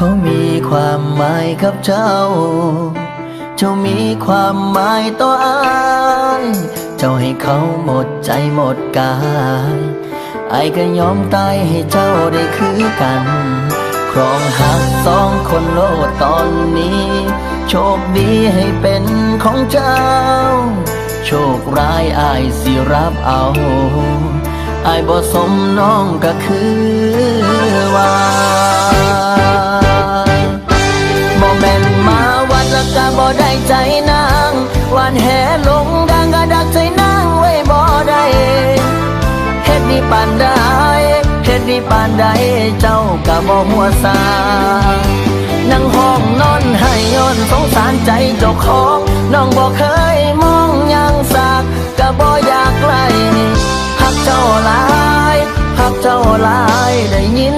เขามีความหมายกับเจ้า เจ้ามีความหมายต่ออายเจ้าให้เขาหมดใจหมดกายอายก็ยอมตายให้เจ้าได้คือกัน ครองหักสองคนโลดตอนนี้ โชคดีให้เป็นของเจ้า โชคร้ายอายสิรับเอาอายบ่สมน้องก็คือว่า ปานใดเฮ็ดดีปานใดเจ้าก็บ่หัวซานั่งห้องนอนให้ย้อนสงสารใจเจ้าของน้องบ่เคยมองยังสักก็บ่อยากไกลหักเจ้าหลายหักเจ้าหลายได้ยิน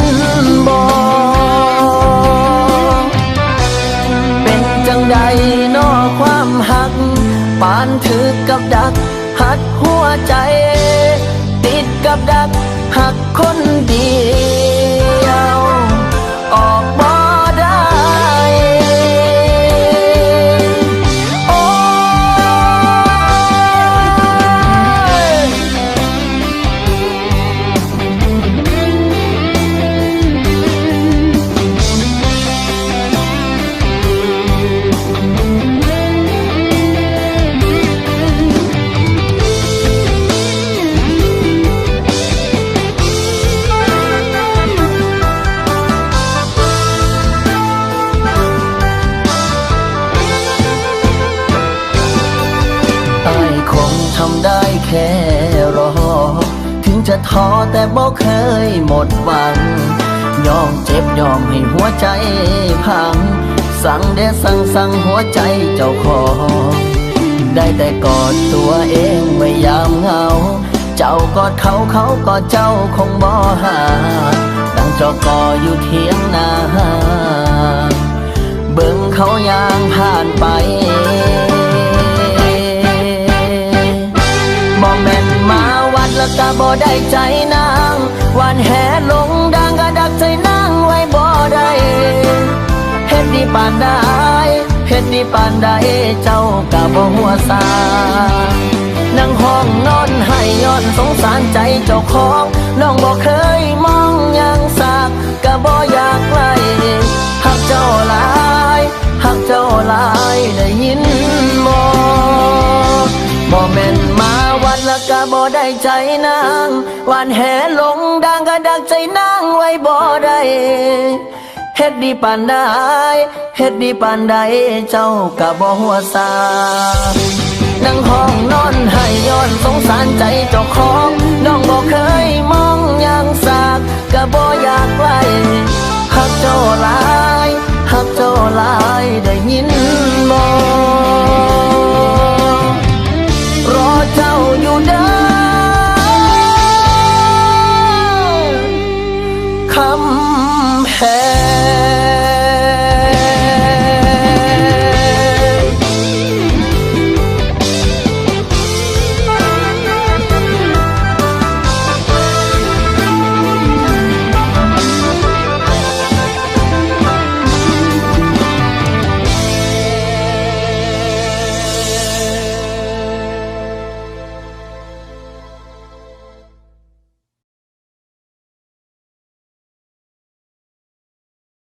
บ่เป็นจังใดนอความหัก ปานถือกับดักหักหัวใจ กับดักหักคนดีำได้แค่รอ ถึงจะท้อแต่บ่เคยหมดหวัง ยอมเจ็บยอมให้หัวใจพัง สั่งเดสั่งสั่งหัวใจเจ้าของได้แต่กอดตัวเองไว้ยามเหงา เจ้ากอดเขาเขาก็เจ้าคงบ่หาดังจอกออยู่เทียงนา ล้วก็บ่ได้ใจนางวันแห่ลงดังก็ดักใจนางไว้บ่ได้เฮ็ดดีปานใดเฮ็ดดีปานใดเจ้าก็บ่หัวซานั่งห้องนอนให้ย้อนสงสารใจเจ้าของน้องบ่เคยมองยังสักก็บ่อยากไล่หักเจ้าหลายหักเจ้าหลายได้ยินบ่บ่แม่นมา ได้ใจนางวันแห่ลงดังก็ดักใจนางไว้บ่ได้เฮ็ดดีปานใดเฮ็ดดีปานใดเจ้าก็บ่หัวซานั่งห้องนอนให้ย้อนสงสารใจเจ้าของน้องบ่เคยมองหยังสักก็บ่อยากไกลหักเจ้าหลายหักเจ้าหลายได้ยินบ่ำแพง